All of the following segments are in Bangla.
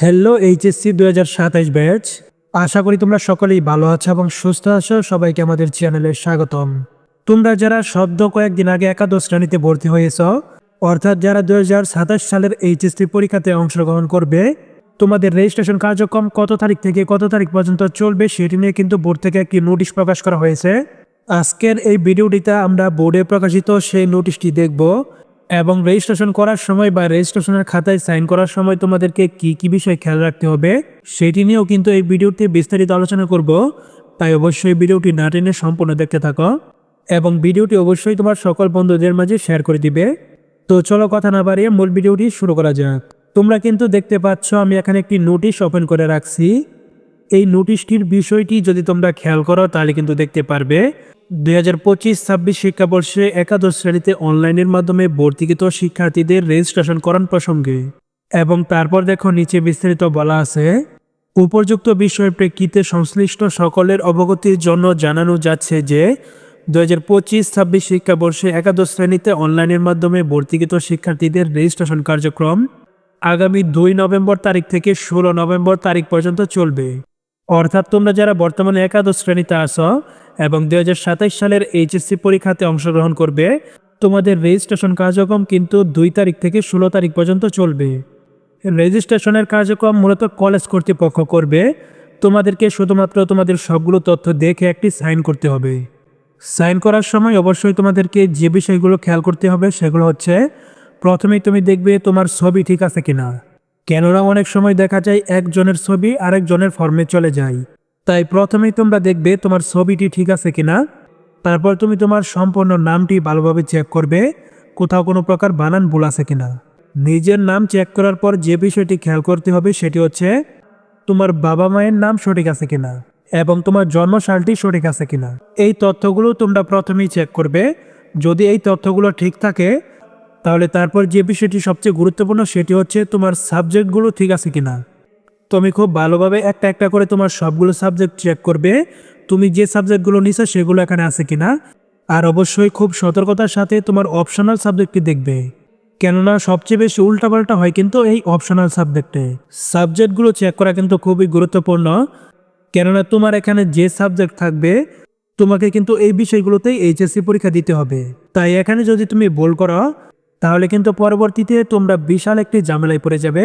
হ্যালো এইচএসসি দু হাজার সাতাইশ ব্যাচ আশা করি তোমরা সকলেই ভালো আছো এবং সুস্থ আছো। সবাইকে আমাদের চ্যানেলে স্বাগতম। তোমরা যারা শব্দ কয়েকদিন আগে একাদশ শ্রেণীতে ভর্তি হয়েছ, অর্থাৎ যারা দু হাজার সাতাশ সালের এইচএসসি পরীক্ষাতে অংশগ্রহণ করবে, তোমাদের রেজিস্ট্রেশন কার্যক্রম কত তারিখ থেকে কত তারিখ পর্যন্ত চলবে সেটি নিয়ে কিন্তু বোর্ড থেকে একটি নোটিশ প্রকাশ করা হয়েছে। আজকের এই ভিডিওটিতে আমরা বোর্ডে প্রকাশিত সেই নোটিশটি দেখব। এবং রেজিস্ট্রেশন করার সময় বা রেজিস্ট্রেশনের খাতায় সাইন করার সময় তোমাদেরকে কি কি বিষয় খেয়াল রাখতে হবে, সেটি নিয়েও কিন্তু এই ভিডিওতে বিস্তারিত আলোচনা করব। তাই অবশ্যই ভিডিওটি না টেনে সম্পূর্ণ দেখতে থাকো এবং ভিডিওটি অবশ্যই তোমার সকল বন্ধুদের মাঝে শেয়ার করে দিবে। তো চলো কথা না বাড়িয়ে মূল ভিডিওটি শুরু করা যাক। তোমরা কিন্তু দেখতে পাচ্ছ আমি এখানে একটি নোটিশ ওপেন করে রাখছি। এই নোটিশটির বিষয়টি যদি তোমরা খেয়াল করো তাহলে কিন্তু দেখতে পারবে। দুই হাজার পঁচিশ, ছাব্বিশ শিক্ষাবর্ষে একাদশ শ্রেণীতে অনলাইনের মাধ্যমে ভর্তিকৃত শিক্ষার্থীদের রেজিস্ট্রেশন করান প্রসঙ্গে। এবং তারপর দেখো নিচে বিস্তারিত বলা আছে, উপযুক্ত বিষয়ের প্রেক্ষিতে সংশ্লিষ্ট সকলের অবগতির জন্য জানানো যাচ্ছে যে দু হাজার পঁচিশ, ছাব্বিশ শিক্ষাবর্ষে একাদশ শ্রেণীতে অনলাইনের মাধ্যমে ভর্তিকৃত শিক্ষার্থীদের রেজিস্ট্রেশন কার্যক্রম আগামী দুই নভেম্বর তারিখ থেকে ষোলো নভেম্বর তারিখ পর্যন্ত চলবে। অর্থাৎ তোমরা যারা বর্তমানে একাদশ শ্রেণীতে আসো এবং দুই সালের এইচএসসি পরীক্ষাতে অংশগ্রহণ করবে, তোমাদের রেজিস্ট্রেশন কার্যক্রম কিন্তু দুই তারিখ থেকে ষোলো তারিখ পর্যন্ত চলবে। রেজিস্ট্রেশনের কার্যক্রম মূলত কলেজ কর্তৃপক্ষ করবে। তোমাদেরকে শুধুমাত্র তোমাদের সবগুলো তথ্য দেখে একটি সাইন করতে হবে। সাইন করার সময় অবশ্যই তোমাদেরকে যে বিষয়গুলো খেয়াল করতে হবে সেগুলো হচ্ছে, প্রথমেই তুমি দেখবে তোমার ছবি ঠিক আছে কিনা। কেননা অনেক সময় দেখা যায় একজনের ছবি আরেকজনের ফর্মে চলে যায়। তাই প্রথমেই তোমরা দেখবে তোমার ছবিটি ঠিক আছে কিনা। তারপর তুমি তোমার সম্পূর্ণ নামটি ভালোভাবে চেক করবে, কোথাও কোনো প্রকার বানান ভুল আছে কিনা। নিজের নাম চেক করার পর যে বিষয়টি খেয়াল করতে হবে সেটি হচ্ছে, তোমার বাবা মায়ের নাম সঠিক আছে কিনা এবং তোমার জন্মসালটি সঠিক আছে কিনা। এই তথ্যগুলো তোমরা প্রথমেই চেক করবে। যদি এই তথ্যগুলো ঠিক থাকে তাহলে তারপর যে বিষয়টি সবচেয়ে গুরুত্বপূর্ণ সেটি হচ্ছে তোমার সাবজেক্টগুলো ঠিক আছে কিনা? তুমি খুব ভালোভাবে একটা একটা করে তোমার সবগুলো সাবজেক্ট চেক করবে। তুমি যে সাবজেক্টগুলো নিছো সেগুলো এখানে আছে কিনা? আর অবশ্যই খুব সতর্কতার সাথে তোমার অপশনাল সাবজেক্টটি দেখবে। কেননা সবচেয়ে বেশি উল্টাপাল্টা হয় কিন্তু এই অপশনাল সাবজেক্টে সাবজেক্টগুলো চেক করা কিন্তু খুবই গুরুত্বপূর্ণ। কেননা তোমার এখানে যে সাবজেক্ট থাকবে, তোমাকে কিন্তু এই বিষয়গুলোতেই এইচএসসি পরীক্ষা দিতে হবে। তাই এখানে যদি তুমি ভুল করো তাহলে কিন্তু পরবর্তীতে তোমরা বিশাল একটি ঝামেলায় পড়ে যাবে।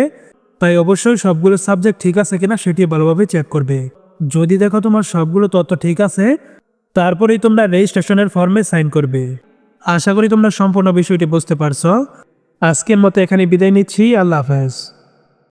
তাই অবশ্যই সবগুলো সাবজেক্ট ঠিক আছে কিনা সেটি ভালোভাবে চেক করবে। যদি দেখো তোমার সবগুলো তথ্য ঠিক আছে, তারপরেই তোমরা রেজিস্ট্রেশনের ফর্মে সাইন করবে। আশা করি তোমরা সম্পূর্ণ বিষয়টি বুঝতে পারছ। আজকের মতো এখানে বিদায় নিচ্ছি। আল্লাহ হাফেজ।